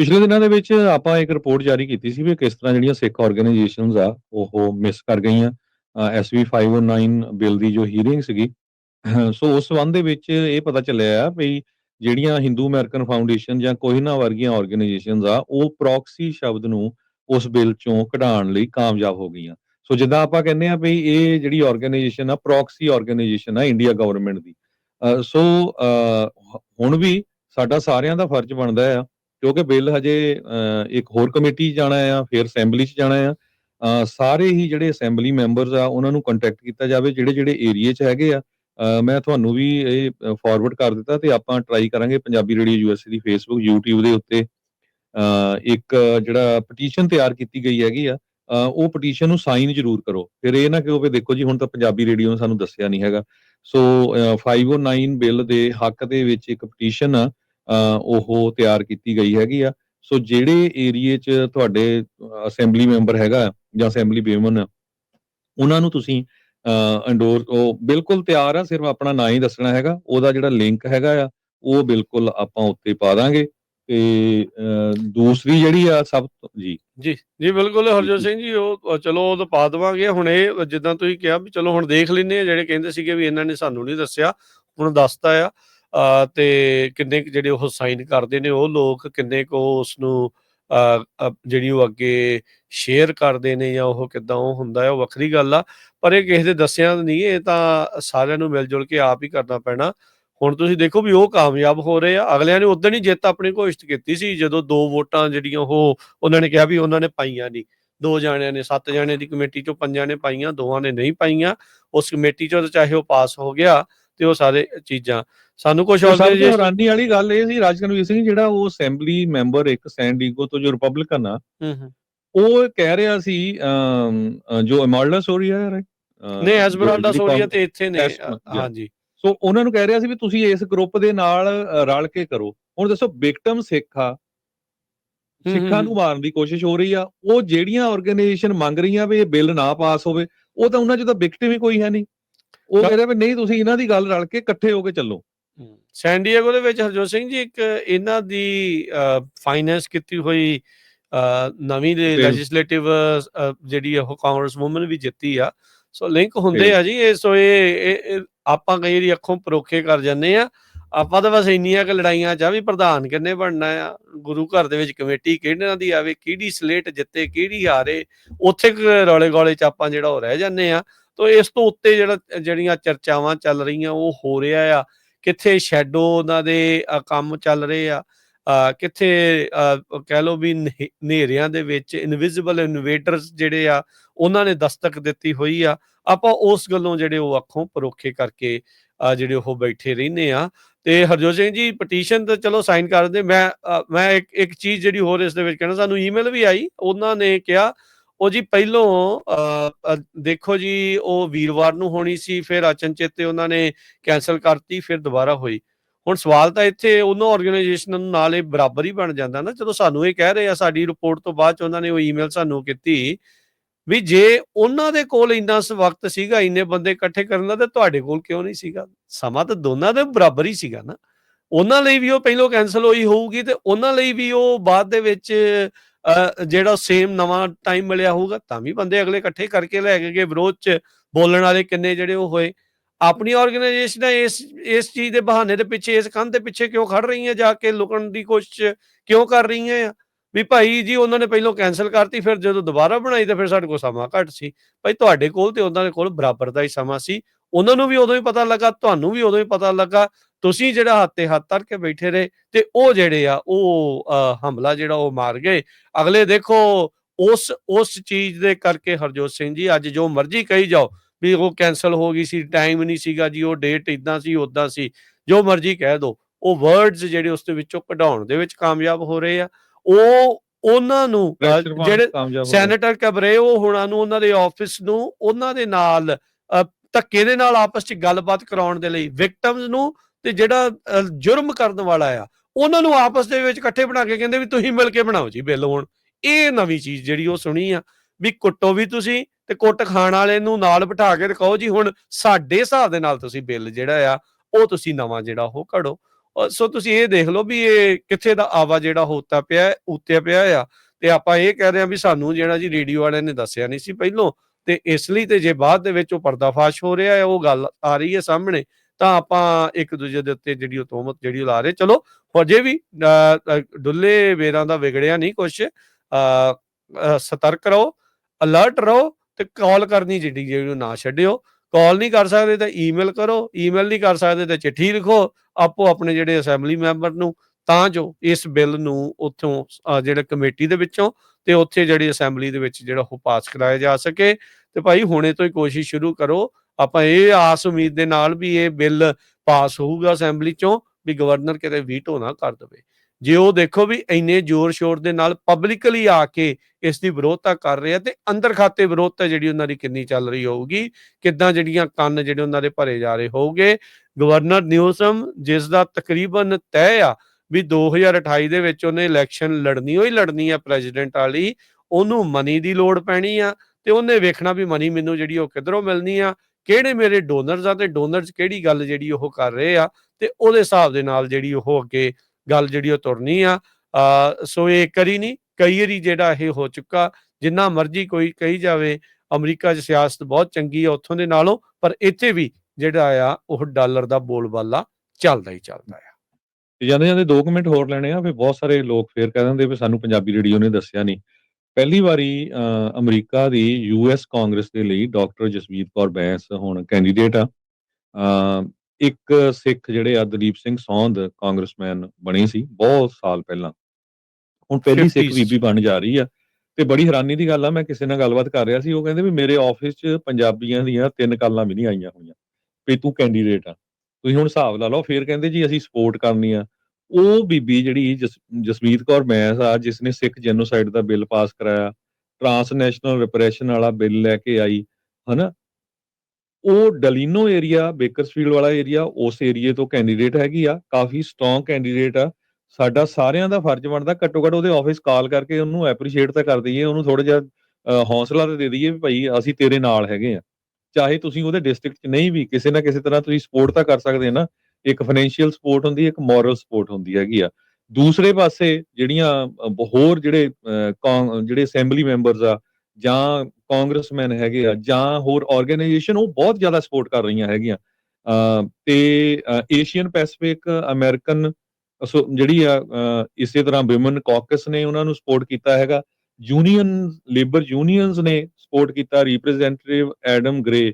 ਪਿਛਲੇ ਦਿਨਾਂ ਦੇ ਵਿੱਚ ਆਪਾਂ ਇੱਕ ਰਿਪੋਰਟ ਜਾਰੀ ਕੀਤੀ ਸੀ ਵੀ ਕਿਸ ਤਰ੍ਹਾਂ ਜਿਹੜੀਆਂ ਸਿੱਖ ਆਰਗੇਨਾਈਜੇਸ਼ਨਸ ਆ, ਉਹ ਮਿਸ ਕਰ ਗਈਆਂ। ਐਸਵੀ 509 ਬਿੱਲ ਦੀ ਜੋ ਹੀਅਰਿੰਗ ਸੀਗੀ, ਸੋ ਉਸ ਸੰਬੰਧ ਦੇ ਵਿੱਚ ਇਹ ਪਤਾ ਚੱਲਿਆ ਆ ਵੀ ਜਿਹੜੀਆਂ ਹਿੰਦੂ ਅਮਰੀਕਨ ਫਾਊਂਡੇਸ਼ਨ ਜਾਂ ਕੋਹਿਨਾ ਵਰਗੀਆਂ ਆਰਗੇਨਾਈਜੇਸ਼ਨਸ ਆ, ਉਹ ਪ੍ਰੌਕਸੀ ਸ਼ਬਦ ਨੂੰ ਉਸ ਬਿੱਲ ਚੋਂ ਕਢਾਉਣ ਲਈ ਕਾਮਯਾਬ ਹੋ ਗਈਆਂ। ਸੋ ਜਿੱਦਾਂ ਆਪਾਂ ਕਹਿੰਦੇ ਆ ਵੀ ਇਹ ਜਿਹੜੀ ਆਰਗੇਨਾਈਜੇਸ਼ਨ ਆ ਪ੍ਰੌਕਸੀ ਆਰਗੇਨਾਈਜੇਸ਼ਨ ਆ ਇੰਡੀਆ ਗਵਰਨਮੈਂਟ ਦੀ। ਸੋ ਹੁਣ ਵੀ ਸਾਡਾ ਸਾਰਿਆਂ ਦਾ ਫਰਜ਼ ਬਣਦਾ ਆ ਕਿਉਂਕਿ ਬਿੱਲ ਹਜੇ ਇੱਕ ਹੋਰ ਕਮੇਟੀ 'ਚ ਜਾਣਾ ਆ ਫਿਰ ਅਸੈਂਬਲੀ 'ਚ ਜਾਣਾ ਆ। ਸਾਰੇ ਹੀ ਜਿਹੜੇ ਅਸੈਂਬਲੀ ਮੈਂਬਰਸ ਆ ਉਹਨਾਂ ਨੂੰ ਕੰਟੈਕਟ ਕੀਤਾ ਜਾਵੇ ਜਿਹੜੇ ਜਿਹੜੇ ਏਰੀਏ 'ਚ ਹੈਗੇ ਆ। ਮੈਂ ਤੁਹਾਨੂੰ ਵੀ ਇਹ ਫਾਰਵਰਡ ਕਰ ਦਿੱਤਾ ਤੇ ਆਪਾਂ ਟਰਾਈ ਕਰਾਂਗੇ ਪੰਜਾਬੀ ਰੇਡੀਓ ਯੂਐਸਏ ਦੀ ਫੇਸਬੁੱਕ YouTube ਦੇ ਉੱਤੇ। ਅਹ, ਇੱਕ ਜਿਹੜਾ ਪਟੀਸ਼ਨ ਤਿਆਰ ਕੀਤੀ ਗਈ ਹੈਗੀ ਆ ਉਹ ਪਟੀਸ਼ਨ ਨੂੰ ਸਾਈਨ ਜ਼ਰੂਰ ਕਰੋ। ਫਿਰ ਇਹ ਨਾ ਕਿਉਂ ਵੀ ਦੇਖੋ ਜੀ ਹੁਣ ਤਾਂ ਪੰਜਾਬੀ ਰੇਡੀਓ ਨੇ ਸਾਨੂੰ ਦੱਸਿਆ ਨਹੀਂ ਹੈਗਾ। ਸੋ ਅਹ, 509 ਬਿੱਲ ਦੇ ਹੱਕ ਦੇ ਵਿੱਚ ਇੱਕ ਪਟੀਸ਼ਨ ਆ ਉਹ ਤਿਆਰ ਕੀਤੀ ਗਈ ਹੈਗੀ ਆ। ਸੋ ਜਿਹੜੇ ਏਰੀਏ 'ਚ ਤੁਹਾਡੇ ਅਸੈਂਬਲੀ ਮੈਂਬਰ ਹੈਗਾ ਜਾਂ ਅਸੈਂਬਲੀ ਬੇਮਨ, ਉਹਨਾਂ ਨੂੰ ਤੁਸੀਂ ਅੰਡੋਰ ਉਹ ਬਿਲਕੁਲ ਤਿਆਰ ਆ, ਸਿਰਫ ਆਪਣਾ ਨਾਂ ਹੀ ਦੱਸਣਾ ਹੈਗਾ, ਉਹਦਾ ਜਿਹੜਾ ਲਿੰਕ ਹੈਗਾ ਆ, ਉਹ ਬਿਲਕੁਲ ਆਪਾਂ ਉੱਤੇ ਪਾ ਦਾਂਗੇ। ਤੇ ਦੂਸਰੀ ਜਿਹੜੀ ਆ, ਸਭ ਜੀ। ਜੀ ਜੀ, ਬਿਲਕੁਲ, ਹਰਜੋਤ ਸਿੰਘ ਜੀ ਉਹ ਚਲੋ, ਉਹ ਤਾਂ ਪਾ ਦੇਵਾਂਗੇ। ਹੁਣ ਇਹ, ਜਿੱਦਾਂ ਤੁਸੀਂ ਕਿਹਾ ਵੀ ਚਲੋ ਹੁਣ ਦੇਖ ਲੈਂਦੇ ਆ, ਜਿਹੜੇ ਕਹਿੰਦੇ ਸੀਗੇ ਵੀ ਇਹਨਾਂ ਨੇ ਸਾਨੂੰ ਨਹੀਂ ਦੱਸਿਆ, ਹੁਣ ਦੱਸਤਾ ਆ। ਤੇ ਕਿੰਨੇ ਕੁ ਜਿਹੜੇ ਉਹ ਸਾਈਨ ਕਰਦੇ ਨੇ, ਉਹ ਲੋਕ ਕਿੰਨੇ ਕੋ ਉਸ ਨੂੰ ਜਿਹੜੀ ਉਹ ਅੱਗੇ ਸ਼ੇਅਰ ਕਰਦੇ ਨੇ ਜਾਂ ਉਹ ਕਿਦਾਂ ਉਹ ਹੁੰਦਾ ਹੈ, ਉਹ ਵੱਖਰੀ ਗੱਲ ਆ। ਪਰ ਇਹ ਕਿਸੇ ਦੇ ਦੱਸਿਆ ਨਹੀਂ, ਇਹ ਤਾਂ ਸਾਰਿਆਂ ਨੂੰ ਮਿਲ ਜੁਲ ਕੇ ਆਪ ਹੀ ਕਰਨਾ ਪੈਣਾ। ਹੁਣ ਤੁਸੀਂ ਦੇਖੋ ਵੀ ਉਹ ਕਾਮਯਾਬ ਹੋ ਰਹੇ ਆ। ਅਗਲਿਆਂ ਨੇ ਉਦੋਂ ਹੀ ਜਿੱਤ ਆਪਣੀ ਘੋਸ਼ਿਤ ਕੀਤੀ ਸੀ, ਜਦੋਂ ਦੋ ਵੋਟਾਂ ਜਿਹੜੀਆਂ ਉਹ, ਉਹਨਾਂ ਨੇ ਕਿਹਾ ਵੀ ਉਹਨਾਂ ਨੇ ਪਾਈਆਂ ਨਹੀਂ। ਦੋ ਜਾਣਿਆਂ ਨੇ, ਸੱਤ ਜਾਣਿਆਂ ਦੀ ਕਮੇਟੀ ਚੋਂ ਪੰਜਾਂ ਨੇ ਪਾਈਆਂ, ਦੋਵਾਂ ਨੇ ਨਹੀਂ ਪਾਈਆਂ। ਉਸ ਕਮੇਟੀ ਚੋਂ ਚਾਹੇ ਉਹ ਪਾਸ ਹੋ ਗਿਆ ਤੇ ਉਹ ਸਾਰੇ ਚੀਜ਼ਾਂ। ਸਾਨੂੰ ਕੁਝ ਸਭ ਤੋਂ ਆਰਗੇਨਾਈਜੇਸ਼ਨ ਹੈਰਾਨੀ ਵਾਲੀ ਗੱਲ ਇਹ ਸੀ ਰਾਜਕਨਵੀਰ ਸਿੰਘ ਜਿਹੜਾ ਉਹ ਅਸੈਂਬਲੀ ਮੈਂਬਰ ਇੱਕ ਸੈਂਡੀਗੋ ਤੋਂ ਜੋ ਰਿਪਬਲਿਕਨ ਆ ਹੂੰ ਹੂੰ। ਉਹ ਕਹਿ ਰਿਹਾ ਸੀ ਅਮ, ਅ, ਜੋ ਇਮਾਰਲਸ ਹੋ ਰਹੀ ਹੈ ਨੇ ਐਸਬਰਾਲਡਾ ਸੋਰੀਆ ਤੇ ਇੱਥੇ ਨੇ yeah. ਹਾਂਜੀ। ਸੋ ਉਹਨਾਂ ਨੂੰ ਕਹਿ ਰਿਹਾ ਸੀ ਵੀ ਤੁਸੀਂ ਇਸ ਗਰੁੱਪ ਦੇ ਨਾਲ ਅ, ਰਲ ਕੇ ਕਰੋ। ਹੁਣ ਦੱਸੋ ਵਿਕਟਮ ਸਿੱਖ ਆ। ਹੂੰ, ਸਿੱਖਾਂ ਨੂੰ ਮਾਰਨ ਦੀ ਕੋਸ਼ਿਸ਼ ਹੋ ਰਹੀ ਆ। ਉਹ ਜਿਹੜੀਆਂ ਆਰਗੇਨਾਈਜੇਸ਼ਨ ਮੰਗ ਰਹੀਆਂ ਵੀ ਇਹ ਬਿੱਲ ਨਾ ਪਾਸ ਹੋਵੇ ਉਹ ਤਾਂ ਉਹਨਾਂ 'ਚ ਤਾਂ ਵਿਕਟਮ ਹੀ ਕੋਈ ਹੈ ਨਹੀਂ। ਉਹ ਕਹਿ ਰਿਹਾ ਵੀ ਨਹੀਂ ਤੁਸੀਂ ਇਹਨਾਂ ਦੀ ਗੱਲ ਰਲ ਕੇ ਇਕੱਠੇ ਹੋ ਕੇ ਚੱਲੋ। ਸੈਨ ਡਿਏਗੋ ਦੇ ਵਿੱਚ ਹਰਜੋਤ ਸਿੰਘ ਜੀ ਇੱਕ ਇਹਨਾਂ ਦੀ ਫਾਈਨੈਂਸ ਕੀਤੀ ਹੋਈ ਨਵੀਂ। ਲੈਜਿਸਲੇਟਿਵ ਜਿਹੜੀ ਉਹ ਕਾਂਗਰਸ ਵੂਮਨ ਵੀ ਜਿੱਤੀ ਆ ਸੋ ਲਿੰਕ ਹੁੰਦੇ। ਆ ਜੀ ਇਹ ਸੋ ਇਹ ਆਪਾਂ ਕਈ ਵਾਰੀ ਅੱਖੋਂ ਪਰੋਖੇ ਕਰ ਜਾਂਦੇ ਆ ਆਪਾਂ ਤਾਂ ਬਸ ਇੰਨੀਆਂ ਕਿ ਲੜਾਈਆਂ ਚ ਆ ਵੀ ਪ੍ਰਧਾਨ ਕਿੰਨੇ ਬਣਨਾ ਆ ਗੁਰੂ ਘਰ ਦੇ ਵਿੱਚ ਕਮੇਟੀ ਕਿਹਨਾਂ ਦੀ ਆਵੇ ਕਿਹੜੀ ਸਲੇਟ ਜਿੱਤੇ ਕਿਹੜੀ ਹਾਰੇ ਉੱਥੇ ਰੌਲੇ ਗੋਲੇ ਚ ਆਪਾਂ ਜਿਹੜਾ ਉਹ ਰਹਿ ਜਾਂਦੇ ਆ ਤੋ ਇਸ ਤੋਂ ਉੱਤੇ ਜਿਹੜਾ ਜਿਹੜੀਆਂ ਚਰਚਾਵਾਂ ਚੱਲ ਰਹੀਆਂ ਉਹ ਹੋ ਰਿਹਾ ਆ ਕਿੱਥੇ ਸ਼ੈਡੋ ਉਹਨਾਂ ਦੇ ਕੰਮ ਚੱਲ ਰਹੇ ਆ ਕਿੱਥੇ ਕਹਿ ਲਓ ਵੀ ਨਹੇ- ਹਨੇਰਿਆਂ ਦੇ ਵਿੱਚ ਇਨਵਿਜ਼ੀਬਲ ਇਨਵੇਟਰਸ ਜਿਹੜੇ ਆ, ਉਹਨਾਂ ਨੇ ਦਸਤਕ ਦਿੱਤੀ ਹੋਈ ਆ। ਆਪਾਂ ਉਸ ਗੱਲੋਂ ਜਿਹੜੇ ਉਹ ਅੱਖੋਂ ਪਰੋਖੇ ਕਰਕੇ ਜਿਹੜੇ ਉਹ ਬੈਠੇ ਰਹਿੰਦੇ ਆ। ਤੇ ਹਰਜੋਤ ਸਿੰਘ ਜੀ ਪਟੀਸ਼ਨ ਤਾਂ ਚਲੋ ਸਾਈਨ ਕਰ ਦਿੰਦੇ। ਮੈਂ ਮੈਂ ਇੱਕ ਇੱਕ ਚੀਜ਼ ਜਿਹੜੀ ਹੋਰ ਇਸ ਦੇ ਵਿੱਚ ਕਹਿਣਾ, ਸਾਨੂੰ ਈਮੇਲ ਵੀ ਆਈ। ਉਹਨਾਂ ਨੇ ਕਿਹਾ ਉਹ ਜੀ ਪਹਿਲੋਂ ਦੇਖੋ ਜੀ, ਉਹ ਵੀਰਵਾਰ ਨੂੰ ਹੋਣੀ ਸੀ, ਫਿਰ ਅਚਨਚੇਤ ਤੇ ਉਹਨਾਂ ਨੇ ਕੈਨਸਲ ਕਰਤੀ, ਫਿਰ ਦੁਬਾਰਾ ਹੋਈ। ਹੁਣ ਸਵਾਲ ਤਾਂ ਇੱਥੇ ਉਹਨਾਂ ਆਰਗੇਨਾਈਜੇਸ਼ਨਾਂ ਨੂੰ ਨਾਲ ਇਹ ਬਰਾਬਰ ਹੀ ਬਣ ਜਾਂਦਾ ਨਾ, ਜਦੋਂ ਸਾਨੂੰ ਇਹ ਕਹਿ ਰਹੇ ਆ, ਸਾਡੀ ਰਿਪੋਰਟ ਤੋਂ ਬਾਅਦ ਚ ਉਹਨਾਂ ਨੇ ਉਹ ਈਮੇਲ ਸਾਨੂੰ ਕੀਤੀ ਵੀ ਜੇ ਉਹਨਾਂ ਦੇ ਕੋਲ ਇੰਨਾ ਸ ਵਕਤ ਸੀਗਾ, ਇੰਨੇ ਬੰਦੇ ਇਕੱਠੇ ਕਰਨ ਦਾ, ਤੇ ਤੁਹਾਡੇ ਕੋਲ ਕਿਉਂ ਨਹੀਂ ਸੀਗਾ? ਸਮਾਂ ਤਾਂ ਦੋਨਾਂ ਦੇ ਬਰਾਬਰ ਹੀ ਸੀਗਾ ਨਾ। ਉਹਨਾਂ ਲਈ ਵੀ ਉਹ ਪਹਿਲੋਂ ਕੈਨਸਲ ਹੋਈ ਹੋਊਗੀ ਤੇ ਉਹਨਾਂ ਲਈ ਵੀ ਉਹ ਬਾਅਦ ਦੇ ਵਿੱਚ ਜਿਹੜਾ ਸੇਮ ਨਵਾਂ ਟਾਈਮ ਮਿਲਿਆ ਹੋਊਗਾ, ਤਾਂ ਵੀ ਬੰਦੇ ਅਗਲੇ ਇਕੱਠੇ ਕਰਕੇ ਲੈ ਕੇ ਗਏ। ਵਿਰੋਧ ਚ ਬੋਲਣ ਵਾਲੇ ਕਿੰਨੇ ਜਿਹੜੇ ਉਹ ਹੋਏ। ਆਪਣੀ ਆਰਗੇਨਾਈਜੇਸ਼ਨ ਇਸ ਇਸ ਚੀਜ਼ ਦੇ ਬਹਾਨੇ ਦੇ ਪਿੱਛੇ, ਇਸ ਕੰਧ ਦੇ ਪਿੱਛੇ ਕਿਉਂ ਖੜ ਰਹੀ ਹੈ ਜਾ ਕੇ, ਲੁਕਣ ਦੀ ਕੋਸ਼ਿਸ਼ ਕਿਉਂ ਕਰ ਰਹੀਆਂ ਆ? ਵੀ ਭਾਈ ਜੀ, ਉਹਨਾਂ ਨੇ ਪਹਿਲਾਂ ਕੈਨਸਲ ਕਰਤੀ, ਫਿਰ ਜਦੋਂ ਦੁਬਾਰਾ ਬਣਾਈ ਤਾਂ ਫਿਰ ਸਾਡੇ ਕੋਲ ਸਮਾਂ ਘੱਟ ਸੀ। ਭਾਈ ਤੁਹਾਡੇ ਕੋਲ ਤੇ ਉਹਨਾਂ ਦੇ ਕੋਲ ਬਰਾਬਰ ਦਾ ਹੀ ਸਮਾਂ ਸੀ। ਉਹਨਾਂ ਨੂੰ ਵੀ ਉਦੋਂ ਹੀ ਪਤਾ ਲੱਗਾ ਤੁਹਾਨੂੰ ਵੀ ਉਦੋਂ ਹੀ ਪਤਾ ਲੱਗਾ। ਤੁਸੀਂ ਜਿਹੜਾ ਹੱਥ ਹੱਥ ਧਰ ਕੇ ਬੈਠੇ ਰਹੇ ਤੇ ਉਹ ਜਿਹੜੇ ਆ ਉਹ ਹਮਲਾ ਜਿਹੜਾ ਉਹ ਮਾਰ ਗਏ। ਅਗਲੇ ਦੇਖੋ ਉਸ ਉਸ ਚੀਜ਼ ਦੇ ਕਰਕੇ ਹਰਜੋਤ ਸਿੰਘ ਜੀ ਅੱਜ ਜੋ ਮਰਜ਼ੀ ਕਹੀ ਜਾਓ ਵੀ ਉਹ ਕੈਨਸਲ ਹੋ ਗਈ ਸੀ ਟਾਈਮ ਨਹੀਂ ਸੀਗਾ ਜੀ ਉਹ ਡੇਟ ਇਦਾਂ ਸੀ ਉਦਾਂ ਸੀ। ਜੋ ਮਰਜ਼ੀ ਕਹਿ ਦੋ ਉਹ ਵਰਡਸ ਜਿਹੜੇ ਉਸ ਦੇ ਵਿੱਚੋਂ ਕਢਾਉਣ ਦੇ ਵਿੱਚ ਕਾਮਯਾਬ ਹੋ ਰਹੇ ਆ। ਉਹ ਉਹਨਾਂ ਨੂੰ ਜਿਹੜੇ। ਸੈਨੇਟਰ ਕਬਰੇਓ ਹੁਣਾਂ ਨੂੰ ਉਹਨਾਂ ਦੇ ਆਫਿਸ ਨੂੰ ਉਹਨਾਂ ਦੇ ਨਾਲ ਧੱਕੇ ਦੇ ਨਾਲ ਆਪਸ 'ਚ ਗੱਲਬਾਤ ਕਰਾਉਣ ਦੇ ਲਈ? ਵਿਕਟਮਸ ਨੂੰ ਤੇ ਜਿਹੜਾ ਜੁਰਮ ਕਰਨ ਵਾਲਾ ਆ ਉਹਨਾਂ ਨੂੰ ਆਪਸ ਦੇ ਵਿੱਚ ਇਕੱਠੇ ਬਣਾ ਕੇ ਕਹਿੰਦੇ ਵੀ ਤੁਸੀਂ ਮਿਲ ਕੇ ਬਣਾਓ ਜੀ ਬਿੱਲ ਹੁਣ। ਇਹ ਨਵੀਂ ਚੀਜ਼ ਜਿਹੜੀ ਉਹ ਸੁਣੀ ਆ ਵੀ ਕੁੱਟੋ ਵੀ ਤੁਸੀਂ ਤੇ ਕੁੱਟ ਖਾਣ ਵਾਲੇ ਨੂੰ ਨਾਲ ਬਿਠਾ ਕੇ ਤੇ ਕਹੋ ਜੀ। ਹੁਣ ਸਾਡੇ ਹਿਸਾਬ ਦੇ ਨਾਲ ਤੁਸੀਂ ਬਿੱਲ ਜਿਹੜਾ ਆ ਉਹ ਤੁਸੀਂ ਨਵਾਂ ਜਿਹੜਾ ਉਹ ਘੜੋ ਸੋ ਤੁਸੀਂ ਇਹ ਦੇਖ ਲਓ ਵੀ ਇਹ ਕਿੱਥੇ ਦਾ ਆਵਾ ਜਿਹੜਾ ਹੋਤਾ ਪਿਆ ਹੈ, ਉੱਤੇ ਪਿਆ ਆ। ਤੇ ਆਪਾਂ ਇਹ ਕਹਿ ਰਹੇ ਹਾਂ ਵੀ ਸਾਨੂੰ ਜਿਹੜਾ ਜੀ ਰੇਡੀਓ ਵਾਲਿਆਂ ਨੇ ਦੱਸਿਆ ਨਹੀਂ ਸੀ ਪਹਿਲੋਂ ਤੇ ਇਸ ਲਈ ਤੇ ਜੇ ਬਾਅਦ ਦੇ ਵਿੱਚ ਉਹ ਪਰਦਾਫਾਸ਼ ਹੋ ਰਿਹਾ ਹੈ ਉਹ ਗੱਲ ਆ ਰਹੀ ਹੈ ਸਾਹਮਣੇ ਤਾਂ ਆਪਾਂ ਇੱਕ ਦੂਜੇ ਦੇ ਉੱਤੇ ਜਿਹੜੀ ਉਹ ਤੋਹਮਤ ਜਿਹੜੀ ਲਾ ਰਹੇ। ਚਲੋ ਅਜੇ ਵੀ ਡੁੱਲੇ ਵੇਰਾਂ ਦਾ ਵਿਗੜਿਆ ਨਹੀਂ ਕੁਛ। ਅ, ਸਤਰਕ ਰਹੋ ਅਲਰਟ ਰਹੋ ਤੇ ਕਾਲ ਕਰਨੀ ਜਿਹੜੀ ਜਿਹੜੀ ਉਹ ਨਾ ਛੱਡਿਓ। ਕਾਲ ਨਹੀਂ ਕਰ ਸਕਦੇ ਤਾਂ ਈਮੇਲ ਕਰੋ ਈਮੇਲ ਨਹੀਂ ਕਰ ਸਕਦੇ ਤਾਂ ਚਿੱਠੀ ਲਿਖੋ। ਆਪੋ ਆਪਣੇ ਜਿਹੜੇ ਅਸੈਂਬਲੀ ਮੈਂਬਰ ਨੂੰ ਤਾਂ ਜੋ ਇਸ ਬਿੱਲ ਨੂੰ ਉੱਥੋਂ ਅ, ਜਿਹੜੇ ਕਮੇਟੀ ਦੇ ਵਿੱਚੋਂ ਤੇ ਉੱਥੇ ਜਿਹੜੀ ਅਸੈਂਬਲੀ ਦੇ ਵਿੱਚ ਜਿਹੜਾ ਉਹ ਪਾਸ ਕਰਾਇਆ ਜਾ ਸਕੇ। ਤੇ ਭਾਈ ਹੁਣੇ ਤੋਂ ਹੀ ਕੋਸ਼ਿਸ਼ ਸ਼ੁਰੂ ਕਰੋ। ਆਪਾਂ ਇਹ ਆਸ ਉਮੀਦ ਦੇ ਨਾਲ ਵੀ ਇਹ ਬਿੱਲ ਪਾਸ ਹੋਊਗਾ ਅਸੈਂਬਲੀ ਚੋਂ ਵੀ ਗਵਰਨਰ ਕਿਤੇ ਵੀਟੋ ਨਾ ਕਰ ਦੇਵੇ। ਜੇ ਉਹ ਦੇਖੋ ਵੀ ਇੰਨੇ ਜ਼ੋਰ ਸ਼ੋਰ ਦੇ ਨਾਲ ਪਬਲਿਕਲੀ ਆ ਕੇ ਇਸ ਦੀ ਵਿਰੋਧਤਾ ਕਰ ਰਹੇ ਆ ਤੇ ਅੰਦਰ ਖਾਤੇ ਵਿਰੋਧਤਾ ਜਿਹੜੀ ਉਹਨਾਂ ਦੀ ਕਿੰਨੀ ਚੱਲ ਰਹੀ ਹੋਊਗੀ ਕਿੱਦਾਂ ਜਿਹੜੀਆਂ ਕੰਨ ਜਿਹੜੇ ਉਹਨਾਂ ਦੇ ਭਰੇ ਜਾ ਰਹੇ ਹੋਊਗੇ। ਗਵਰਨਰ ਨਿਊਸਮ ਜਿਸ ਦਾ ਤਕਰੀਬਨ ਤੈਅ ਆ ਵੀ 2028 ਦੇ ਵਿੱਚ ਉਹਨੇ ਇਲੈਕਸ਼ਨ ਲੜਨੀ ਹੋਈ ਲੜਨੀ ਆ ਪ੍ਰੈਜ਼ੀਡੈਂਟ ਵਾਲੀ, ਉਹਨੂੰ ਮਨੀ ਦੀ ਲੋੜ ਪੈਣੀ ਆ ਤੇ ਉਹਨੇ ਵੇਖਣਾ ਵੀ ਮਨੀ ਮੈਨੂੰ ਜਿਹੜੀ ਉਹ ਕਿੱਧਰੋਂ ਮਿਲਣੀ ਆ, ਕਿਹੜੇ ਮੇਰੇ ਡੋਨਰਸ ਆ ਤੇ ਡੋਨਰਸ ਕਿਹੜੀ ਗੱਲ ਜਿਹੜੀ ਉਹ ਕਰ ਰਹੇ ਆ ਤੇ ਉਹਦੇ ਹਿਸਾਬ ਦੇ ਨਾਲ ਜਿਹੜੀ ਉਹ ਅੱਗੇ ਗੱਲ ਜਿਹੜੀ ਉਹ ਤੁਰਨੀ ਆ। ਸੋ ਇਹ ਕਰੀ ਨਹੀਂ, ਕਈ ਵਾਰੀ ਜਿਹੜਾ ਇਹ ਹੋ ਚੁੱਕਾ, ਜਿੰਨਾ ਮਰਜ਼ੀ ਕੋਈ ਕਹੀ ਜਾਵੇ, ਅਮਰੀਕਾ 'ਚ ਸਿਆਸਤ ਬਹੁਤ ਚੰਗੀ ਆ, ਉੱਥੋਂ ਦੇ ਨਾਲੋਂ, ਪਰ ਇੱਥੇ ਵੀ ਜਿਹੜਾ ਆ, ਉਹ ਡਾਲਰ ਦਾ ਬੋਲਬਾਲਾ ਚੱਲਦਾ ਹੀ ਚੱਲਦਾ ਆ। ਤੇ ਜਾਂਦੇ ਜਾਂਦੇ 2 ਮਿੰਟ ਹੋਰ ਲੈਣੇ ਆ ਫਿਰ ਬਹੁਤ ਸਾਰੇ ਲੋਕ ਫੇਰ ਕਹਿ ਦਿੰਦੇ ਵੀ ਸਾਨੂੰ ਪੰਜਾਬੀ ਰੇਡੀਓ ਨੇ ਦੱਸਿਆ ਨਹੀਂ ਪਹਿਲੀ ਵਾਰੀ ਅ, ਅਮਰੀਕਾ ਦੀ ਯੂਐਸ ਕਾਂਗਰਸ ਦੇ ਲਈ ਡਾਕਟਰ ਜਸਵੀਰ ਕੌਰ ਬੈਂਸ ਹੁਣ ਕੈਂਡੀਡੇਟ ਆ। ਅ, ਇੱਕ ਸਿੱਖ ਜਿਹੜੇ ਆ ਦਲੀਪ ਸਿੰਘ ਸੌਂਦ ਕਾਂਗਰਸਮੈਨ ਬਣੇ ਸੀ ਬਹੁਤ ਸਾਲ ਪਹਿਲਾਂ। ਹੁਣ ਪਹਿਲੀ ਸਿੱਖ 50s ਬੀਬੀ ਬਣ ਜਾ ਰਹੀ ਆ ਤੇ ਬੜੀ ਹੈਰਾਨੀ ਦੀ ਗੱਲ ਆ ਮੈਂ ਕਿਸੇ ਨਾਲ ਗੱਲਬਾਤ ਕਰ ਰਿਹਾ ਸੀ ਉਹ ਕਹਿੰਦੇ ਵੀ ਮੇਰੇ ਆਫਿਸ 'ਚ ਪੰਜਾਬੀਆਂ ਦੀਆਂ ਤਿੰਨ ਕਾਲਾਂ ਵੀ ਨਹੀਂ ਆਈਆਂ ਹੋਈਆਂ ਵੀ ਤੂੰ ਕੈਂਡੀਡੇਟ ਆ। ਤੁਸੀਂ ਹੁਣ ਹਿਸਾਬ ਲਾ ਲਓ ਫਿਰ ਕਹਿੰਦੇ ਜੀ ਅਸੀਂ ਸਪੋਰਟ ਕਰਨੀ ਆ। ਉਹ ਬੀਬੀ ਜਿਹੜੀ ਜਸ- ਜਸਮੀਤ ਕੌਰ ਬੈਂਸ ਆ ਜਿਸ ਨੇ ਸਿੱਖ ਜੈਨੋਸਾਈਡ ਦਾ ਬਿੱਲ ਪਾਸ ਕਰਾਇਆ ਟਰਾਂਸਨੈਸ਼ਨਲ ਰਿਪਰੈਸ਼ਨ ਵਾਲਾ ਬਿੱਲ ਲੈ ਕੇ ਆਈ ਹਨਾ? ਉਹ ਡਲੀਨੋ ਏਰੀਆ ਬੇਕਰਸਫੀਲਡ ਵਾਲਾ ਏਰੀਆ ਉਸ ਏਰੀਏ ਤੋਂ ਕੈਂਡੀਡੇਟ ਹੈਗੀ ਆ ਕਾਫੀ ਸਟਰੋਂਗ ਕੈਂਡੀਡੇਟ ਆ। ਸਾਡਾ ਸਾਰਿਆਂ ਦਾ ਫਰਜ਼ ਬਣਦਾ ਘੱਟੋ ਘੱਟ ਉਹਦੇ ਆਫਿਸ ਕਾਲ ਕਰਕੇ ਉਹਨੂੰ ਐਪਰੀਸ਼ੀਏਟ ਤਾਂ ਕਰ ਦਈਏ ਉਹਨੂੰ ਥੋੜਾ ਜਿਹਾ ਅ, ਹੌਸਲਾ ਤਾਂ ਦੇ ਦਈਏ ਵੀ ਭਾਈ ਅਸੀਂ ਤੇਰੇ ਨਾਲ ਹੈਗੇ ਆ। ਚਾਹੇ ਤੁਸੀਂ ਉਹਦੇ ਡਿਸਟ੍ਰਿਕਟ 'ਚ ਨਹੀਂ ਵੀ ਕਿਸੇ ਨਾ ਕਿਸੇ ਤਰ੍ਹਾਂ ਤੁਸੀਂ ਸਪੋਰਟ ਤਾਂ ਕਰ ਸਕਦੇ ਆ ਨਾ ਇੱਕ ਫਾਈਨੈਂਸ਼ੀਅਲ ਸਪੋਰਟ ਹੁੰਦੀ ਹੈ ਇੱਕ ਮੋਰਲ ਸਪੋਰਟ ਹੁੰਦੀ ਹੈਗੀ ਆ। ਦੂਸਰੇ ਪਾਸੇ ਜਿਹੜੀਆਂ ਹੋਰ ਜਿਹੜੇ ਜਿਹੜੇ ਅਸੈਂਬਲੀ ਮੈਂਬਰਸ ਆ ਜਾਂ ਕਾਂਗਰਸਮੈਨ ਹੈਗੇ ਆ ਜਾਂ ਹੋਰ ਆਰਗੇਨਾਈਜੇਸ਼ਨ ਉਹ ਬਹੁਤ ਜ਼ਿਆਦਾ ਸਪੋਰਟ ਕਰ ਰਹੀਆਂ ਹੈਗੀਆਂ। ਅ, ਤੇ ਏਸ਼ੀਅਨ ਪੈਸੀਫਿਕ ਅਮਰੀਕਨ ਸੋ ਜਿਹੜੀ ਆ ਇਸੇ ਤਰ੍ਹਾਂ ਵਿਮਨ ਕਾਕਸ ਨੇ ਉਹਨਾਂ ਨੂੰ ਸਪੋਰਟ ਕੀਤਾ ਹੈਗਾ। ਯੂਨੀਅਨ ਲੇਬਰ ਯੂਨੀਅਨਸ ਨੇ ਸਪੋਰਟ ਕੀਤਾ ਰਿਪਰੈਜ਼ੈਂਟੇਟਿਵ ਐਡਮ ਗ੍ਰੇ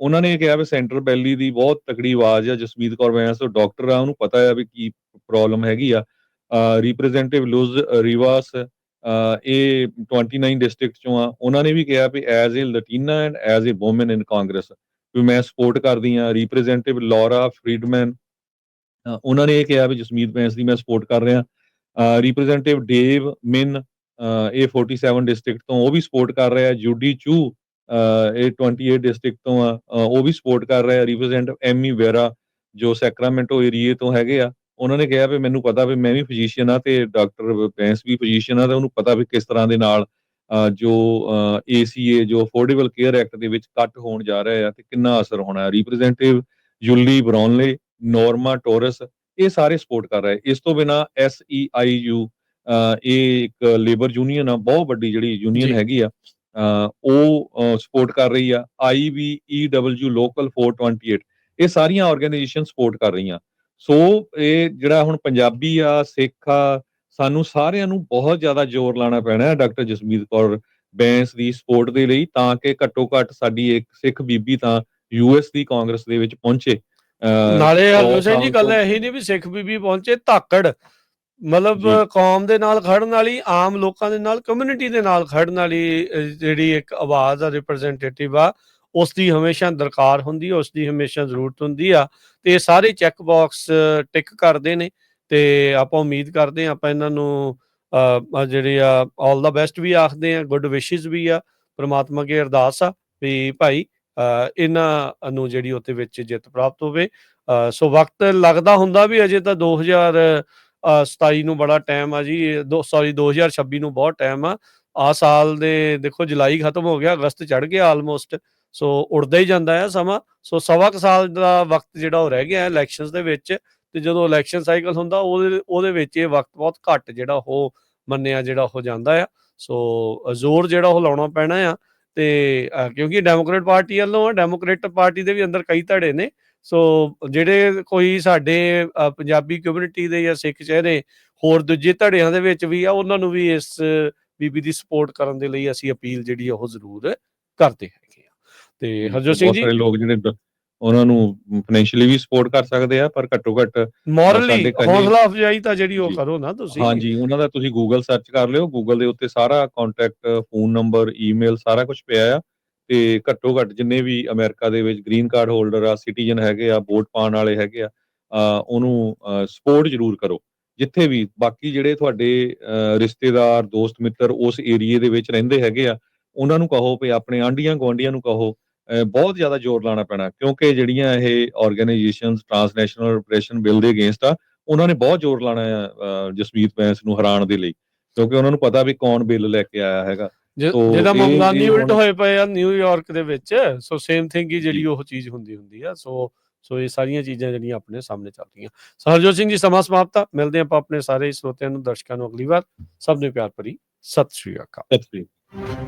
ਉਹਨਾਂ ਨੇ ਕਿਹਾ ਵੀ ਸੈਂਟਰ ਬੈਲੀ ਦੀ ਬਹੁਤ ਤਕੜੀ ਆਵਾਜ਼ ਆ ਜਸਮੀਤ ਕੌਰ ਬੈਂਸ ਉਹ ਡਾਕਟਰ ਆ ਉਹਨੂੰ ਪਤਾ ਆ ਵੀ ਕੀ ਪ੍ਰੋਬਲਮ ਹੈਗੀ ਆ। ਰਿਪਰੈਜ਼ੈਂਟੇਟਿਵ ਲੁਜ਼ ਰਿਵਾਸ ਅ, ਇਹ 29 ਡਿਸਟ੍ਰਿਕਟ ਚੋਂ ਆ ਉਹਨਾਂ ਨੇ ਵੀ ਕਿਹਾ ਵੀ as uh Latina and as uh woman in Congress ਵੀ ਮੈਂ ਸਪੋਰਟ ਕਰਦੀ ਆ ਰਿਪਰੈਜ਼ੈਂਟੇਟਿਵ ਲੌਰਾ ਫਰੀਡਮੈਨ ਉਹਨਾਂ ਨੇ ਇਹ ਕਿਹਾ ਵੀ ਜਸਮੀਤ ਬੈਂਸ ਦੀ ਮੈਂ ਸਪੋਰਟ ਕਰ ਰਿਹਾ। ਰਿਪਰੈਜ਼ੈਂਟੇਟਿਵ ਡੇਵ ਮਿਨ ਇਹ 47 ਡਿਸਟ੍ਰਿਕਟ ਤੋਂ ਉਹ ਵੀ ਸਪੋਰਟ ਕਰ ਰਿਹਾ ਜੂਡੀ ਚੂ ਅ, ਇਹ 28 ਡਿਸਟ੍ਰਿਕਟ ਤੋਂ ਆ ਉਹ ਵੀ ਸਪੋਰਟ ਕਰ ਰਿਹਾ ਰਿਪਰੈਜ਼ੈਂਟੇਟਿਵ ਐਮੀ ਵੇਰਾ ਜੋ ਸੈਕਰਾਮੈਂਟੋ ਏਰੀਏ ਤੋਂ ਹੈਗੇ ਆ। ਉਹਨਾਂ ਨੇ ਕਿਹਾ ਵੀ ਮੈਨੂੰ ਪਤਾ ਵੀ ਮੈਂ ਵੀ ਫਿਜ਼ੀਸ਼ੀਅਨ ਆ ਤੇ ਡਾਕਟਰ ਬੈਂਸ ਵੀ ਫਿਜ਼ੀਸ਼ੀਅਨ ਆ ਤੇ ਉਹਨੂੰ ਪਤਾ ਵੀ ਕਿਸ ਤਰ੍ਹਾਂ ਦੇ ਨਾਲ ਅ, ਜੋ ਏਸੀਏ ਜੋ ਅਫੋਰਡੇਬਲ ਕੇਅਰ ਐਕਟ ਦੇ ਵਿੱਚ ਕੱਟ ਹੋਣ ਜਾ ਰਿਹਾ ਆ ਤੇ ਕਿੰਨਾ ਅਸਰ ਹੋਣਾ ਹੈ। ਰਿਪਰੈਜ਼ੈਂਟੇਟਿਵ ਜੁਲੀ ਬ੍ਰੌਨਲੇ ਨੋਰਮਾ ਟੋਰਸ ਇਹ ਸਾਰੇ ਸਪੋਰਟ ਕਰ ਰਹੇ ਇਸ ਤੋਂ ਬਿਨਾ ਐਸਈਆਈਯੂ ਇਹ ਇੱਕ ਲੇਬਰ ਯੂਨੀਅਨ ਆ ਬਹੁਤ ਵੱਡੀ ਜਿਹੜੀ ਯੂਨੀਅਨ। ਹੈਗੀ ਆ ਉਹ ਸਪੋਰਟ ਕਰ ਰਹੀ ਆ ਆਈਬੀਈਡਬਲਯੂ ਲੋਕਲ 428 ਇਹ ਸਾਰੀਆਂ ਆਰਗੇਨਾਈਜੇਸ਼ਨ ਸਪੋਰਟ ਕਰ ਰਹੀਆਂ। ਸੋ ਇਹ ਜਿਹੜਾ ਹੁਣ ਪੰਜਾਬੀ ਆ ਸਿੱਖ ਆ ਸਾਨੂੰ ਸਾਰਿਆਂ ਨੂੰ ਬਹੁਤ ਜ਼ਿਆਦਾ ਜ਼ੋਰ ਲਾਣਾ ਪੈਣਾ ਹੈ ਡਾਕਟਰ ਜਸਮੀਤ ਕੌਰ ਬੈਂਸ ਦੀ ਸਪੋਰਟ ਦੇ ਲਈ ਤਾਂ ਕਿ ਘੱਟੋ ਘੱਟ ਸਾਡੀ ਇੱਕ ਸਿੱਖ ਬੀਬੀ ਤਾਂ ਯੂਐਸ ਦੀ ਕਾਂਗਰਸ ਦੇ ਵਿੱਚ ਪਹੁੰਚੇ। ਨਾਲੇ ਹਰਜੋਤ ਸਿੰਘ ਜੀ ਗੱਲ ਇਹੀ ਨਹੀਂ ਵੀ ਸਿੱਖ ਬੀਬੀ ਪਹੁੰਚੇ ਧਾਕੜ। ਮਤਲਬ। ਕੌਮ ਦੇ ਨਾਲ ਖੜਨ ਵਾਲੀ ਆਮ ਲੋਕਾਂ ਦੇ ਨਾਲ ਕਮਿਊਨਿਟੀ ਦੇ ਨਾਲ ਖੜਨ ਵਾਲੀ ਜਿਹੜੀ ਇੱਕ ਆਵਾਜ਼ ਆ ਰਿਪਰੈਜ਼ੈਂਟੇਟਿਵ ਆ ਉਸ ਦੀ ਹਮੇਸ਼ਾ ਦਰਕਾਰ ਹੁੰਦੀ ਆ ਉਸ ਦੀ ਹਮੇਸ਼ਾ ਜ਼ਰੂਰਤ ਹੁੰਦੀ ਆ ਤੇ ਇਹ ਸਾਰੇ ਚੈੱਕ ਬਾਕਸ ਟਿਕ ਕਰਦੇ ਨੇ ਤੇ ਆਪਾਂ ਉਮੀਦ ਕਰਦੇ ਆ ਆਪਾਂ ਇਹਨਾਂ ਨੂੰ ਜਿਹੜੇ ਆ ਆਲ ਦਾ ਬੈਸਟ ਵੀ ਆਖਦੇ ਆ ਗੁੱਡ ਵਿਸ਼ੇਸ ਵੀ ਆ ਪ੍ਰਮਾਤਮਾ ਅੱਗੇ ਅਰਦਾਸ ਆ ਵੀ ਭਾਈ ਇਹਨਾਂ ਨੂੰ ਜਿਹੜੀ ਉੱਤੇ ਵਿੱਚ ਜਿੱਤ ਪ੍ਰਾਪਤ ਹੋਵੇ ਸੋ ਵਕਤ ਲੱਗਦਾ ਹੁੰਦਾ ਵੀ ਅਜੇ ਤਾਂ 2027 ਨੂੰ ਬੜਾ ਟਾਈਮ ਆ ਜੀ, ਦੋ ਸੌਰੀ 2026 ਨੂੰ ਬਹੁਤ ਟਾਈਮ ਆ। ਆ ਸਾਲ ਦੇ ਦੇਖੋ, ਜੁਲਾਈ ਖਤਮ ਹੋ ਗਿਆ, ਅਗਸਤ ਚੜ ਗਿਆ ਆਲਮੋਸਟ ਸੋ ਉੜਦਾ ਹੀ ਜਾਂਦਾ ਹੈ ਸਮਾਂ। ਸੋ ਸਵਾ ਕੁ ਸਾਲ ਦਾ ਵਕਤ ਜਿਹੜਾ ਉਹ ਰਹਿ ਗਿਆ ਇਲੈਕਸ਼ਨਸ ਦੇ ਵਿੱਚ। ਤੇ ਜਦੋਂ ਇਲੈਕਸ਼ਨ ਸਾਈਕਲ ਹੁੰਦਾ, ਉਹਦੇ ਉਹਦੇ ਵਿੱਚ ਇਹ ਵਕਤ ਬਹੁਤ ਘੱਟ ਜਿਹੜਾ ਉਹ ਮੰਨਿਆ ਜਿਹੜਾ ਹੋ ਜਾਂਦਾ ਆ। ਸੋ ਜ਼ੋਰ ਜਿਹੜਾ ਉਹ ਲਾਉਣਾ ਪੈਣਾ ਆ। ਤੇ ਕਿਉਂਕਿ ਡੈਮੋਕ੍ਰੇਟ ਪਾਰਟੀ ਵੱਲੋਂ ਆ ਡੈਮੋਕ੍ਰੇਟ ਪਾਰਟੀ ਦੇ ਵੀ ਅੰਦਰ ਕਈ ਧੜੇ ਨੇ। ਸੋ ਜਿਹੜੇ ਕੋਈ ਸਾਡੇ ਪੰਜਾਬੀ ਕਮਿਊਨਿਟੀ ਦੇ ਜਾਂ ਸਿੱਖ ਚਿਹਰੇ ਹੋਰ ਦੂਜੇ ਧੜਿਆਂ ਦੇ ਵਿੱਚ ਵੀ ਆ ਉਹਨਾਂ ਨੂੰ ਵੀ ਇਸ ਬੀਬੀ ਦੀ ਸਪੋਰਟ ਕਰਨ ਦੇ ਲਈ ਅਸੀਂ ਅਪੀਲ ਜਿਹੜੀ ਉਹ ਜ਼ਰੂਰ ਕਰਦੇ ਹੈਗੇ ਆ। ਤੇ ਹਰਜੋਤ ਸਿੰਘ ਬਹੁਤ ਜੀ? ਸਾਰੇ ਲੋਕ ਜਿਹੜੇ ਉਹਨਾਂ ਨੂੰ ਫਾਈਨੈਂਸ਼ੀਅਲੀ ਵੀ ਸਪੋਰਟ ਕਰ ਸਕਦੇ ਆ ਪਰ ਘੱਟੋ ਘੱਟ ਮੋਰਲੀ ਹੌਸਲਾ ਅਫਜ਼ਾਈ ਤਾਂ ਜਿਹੜੀ ਉਹ। ਕਰੋ ਨਾ ਤੁਸੀਂ। ਹਾਂਜੀ ਉਹਨਾਂ ਦਾ ਤੁਸੀਂ ਗੂਗਲ ਸਰਚ ਕਰ ਲਿਓ ਗੂਗਲ ਦੇ ਉੱਤੇ ਸਾਰਾ ਕੰਟੈਕਟ ਫੋਨ ਨੰਬਰ ਈਮੇਲ ਸਾਰਾ ਕੁਝ ਪਿਆ ਆ। ਤੇ ਘੱਟੋ ਘੱਟ ਜਿੰਨੇ ਵੀ ਅਮਰੀਕਾ ਦੇ ਵਿੱਚ ਗ੍ਰੀਨ ਕਾਰਡ ਹੋਲਡਰ ਆ, ਸਿਟੀਜ਼ਨ ਹੈਗੇ ਆ, ਵੋਟ ਪਾਉਣ ਵਾਲੇ ਹੈਗੇ ਆ ਉਹਨੂੰ ਸਪੋਰਟ ਜ਼ਰੂਰ ਕਰੋ। ਜਿੱਥੇ ਵੀ ਬਾਕੀ ਜਿਹੜੇ ਤੁਹਾਡੇ ਰਿਸ਼ਤੇਦਾਰ, ਦੋਸਤ, ਮਿੱਤਰ ਉਸ ਏਰੀਏ ਦੇ ਵਿੱਚ ਰਹਿੰਦੇ ਹੈਗੇ ਆ, ਉਹਨਾਂ ਨੂੰ ਕਹੋ ਵੀ ਆਪਣੇ ਆਂਡੀਆਂ ਗੁਆਂਢੀਆਂ ਨੂੰ ਕਹੋ ਬਹੁਤ ਜ਼ਿਆਦਾ ਜ਼ੋਰ ਲਾਣਾ ਪੈਣਾ, ਕਿਉਂਕਿ ਜਿਹੜੀਆਂ ਇਹ ਆਰਗੇਨਾਈਜੇਸ਼ਨਸ ਟ੍ਰਾਂਸਨੈਸ਼ਨਲ ਆਪਰੇਸ਼ਨ ਬਿੱਲ ਦੇ ਅਗੇਂਸਟ ਆ, ਉਹਨਾਂ ਨੇ ਬਹੁਤ ਜ਼ੋਰ ਲਾਣਾ ਆ ਜਸਮੀਤ ਬੈਂਸ ਨੂੰ ਹਰਾਉਣ ਦੇ ਲਈ, ਕਿਉਂਕਿ ਉਹਨਾਂ ਨੂੰ ਪਤਾ ਵੀ ਕੌਣ ਬਿੱਲ ਲੈ ਕੇ ਆਇਆ ਹੈਗਾ। ਜਿਹਦਾ ਮਮਦਾਨੀ ਉਲਟ ਹੋਏ ਪਏ ਆ ਨਿਊਯਾਰਕ ਦੇ ਵਿੱਚ ਸੋ ਸੇਮ ਥਿੰਗ ਹੀ ਜਿਹੜੀ। ਉਹ ਚੀਜ਼ ਹੁੰਦੀ ਹੁੰਦੀ ਆ ਸੋ ਸੋ ਇਹ ਸਾਰੀਆਂ ਚੀਜ਼ਾਂ ਜਿਹੜੀਆਂ ਆਪਣੇ ਸਾਹਮਣੇ ਚੱਲ ਰਹੀਆਂ ਸੋ ਹਰਜੋਤ ਸਿੰਘ ਜੀ ਸਮਾਂ ਸਮਾਪਤ ਆ। ਮਿਲਦੇ ਆਪਾਂ ਆਪਣੇ ਸਾਰੇ ਸਰੋਤਿਆਂ ਨੂੰ ਦਰਸ਼ਕਾਂ ਨੂੰ ਅਗਲੀ ਵਾਰ। ਸਭ ਨੂੰ ਪਿਆਰ ਭਰੀ। ਸਤਿ ਸ਼੍ਰੀ ਅਕਾਲ। ਸਤਿ ਸ੍ਰੀ ਅਕਾਲ।